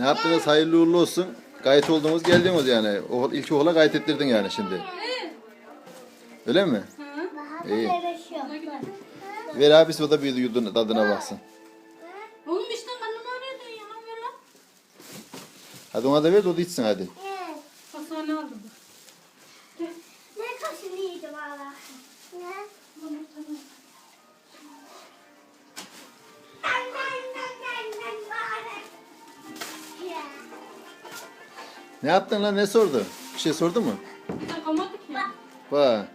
Ne yaptınız? Hayırlı uğurlu olsun. Gayet oldunuz geldiniz yani. O, ilk okula gayet ettirdin yani şimdi. Öyle mi? hı. İyi. Ver abisi o da bir yudun tadına baksın. Oğlum işte karnım ağrıyordu ya. Lan ver lan. Hadi ona da ver de o da içsin hadi. Hastane aldım. Ne kaşını yedim valla. Ne? Ne yaptın lan? Ne sordu? Bir şey sordu mu? Kalmadı ki. Bak.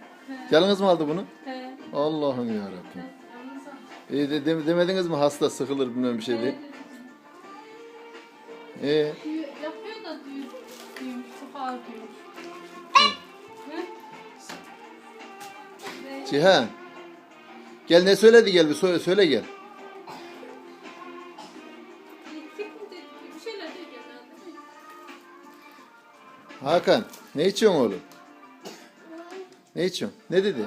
Yalnız mı aldı bunu? He. Allah'ım ya Rabbim. İyi de, de- demediniz mi hasta sıkılır bilmem bir şey diye. Ee, Yapıyor da diyor. Çok ağır diyor. Hı? Cihan. Gel ne söyledi gel bir söyle, söyle gel. Hakan ne içiyorsun oğlum? Ne içiyorsun? Ne dedi?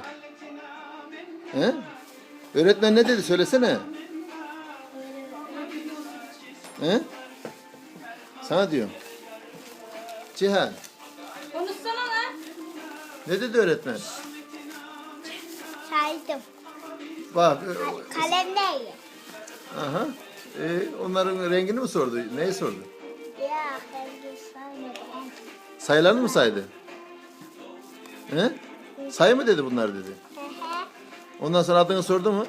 He? Öğretmen ne dedi söylesene. He? Sana diyorum. Cihan Konuşsana lan. ne dedi öğretmen? Saydım. Bak. e, Kalemle Aha. E, onların rengini mi sordu? Neyi sordu? Sayılarını mı saydı? He? Sayı mı dedi bunlar dedi. Ondan sonra adını sordu mu?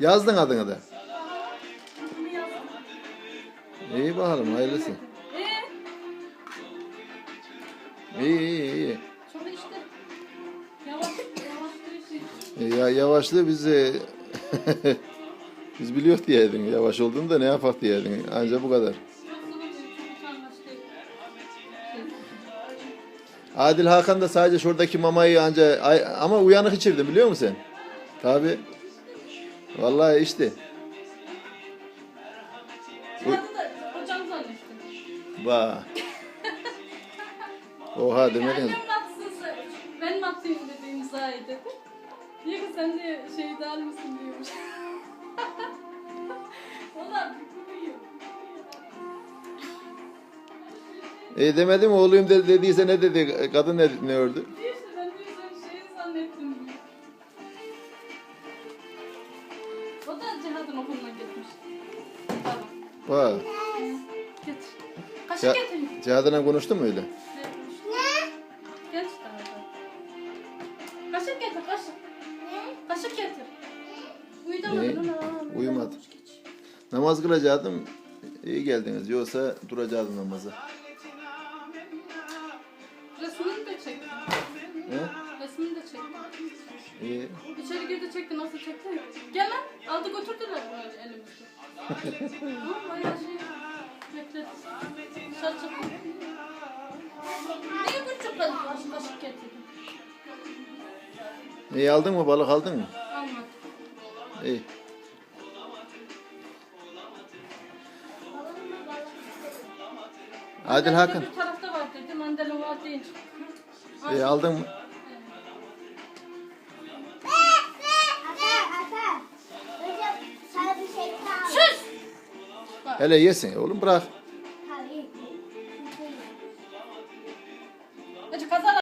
Yazdın adını da. İyi bakalım hayırlısı. İyi iyi iyi. işte yavaş yavaş şey. Ya yavaşlığı biz e, biz biliyor diyeydin yavaş olduğunu da ne yapak diyeydin. Anca bu kadar. Adil Hakan da sadece şuradaki mamayı anca ama uyanık içirdi biliyor musun sen? Tabi. Vallahi zannettim. Bak. Oha demedin. Annem sen. Ben mi atayım dedi imzayı dedi. Diyor ki sen de şey der misin diyormuş. E demedim oğluyum dedi, dediyse ne dedi? Kadın ne, ne ördü? İşte ben diyor sen şey zannettim. O da Cihat'ın okuluna gitmiş. Tamam. Bak. Getir. Kaşık Ya, getir. Cihadına konuştu mu öyle? Ne? Geç daha da. Kaşık getir kaşık. Kaşık getir. Uyudamadın Ne? ama. Uyumadı. Namaz kılacaktım. İyi geldiniz. Yoksa duracaktım namaza. Resmini de çekti. He? Resmini de çekti. İyi. İçeri girdi çekti nasıl çekti? Gel lan. Aldı götürdüler bunu elimizde. Ama bayağı şey bekledi. Dışarı çıktı. Niye küçük kaşık, kaşık getirdin? İyi aldın mı? Balık aldın mı? İyi. Adil Hakan. Bir tarafta var dedi. Mandalina var deyince. İyi aldın mı? Ata, ata. Hocam sana bir şey daha Sus! Hele yesin oğlum bırak.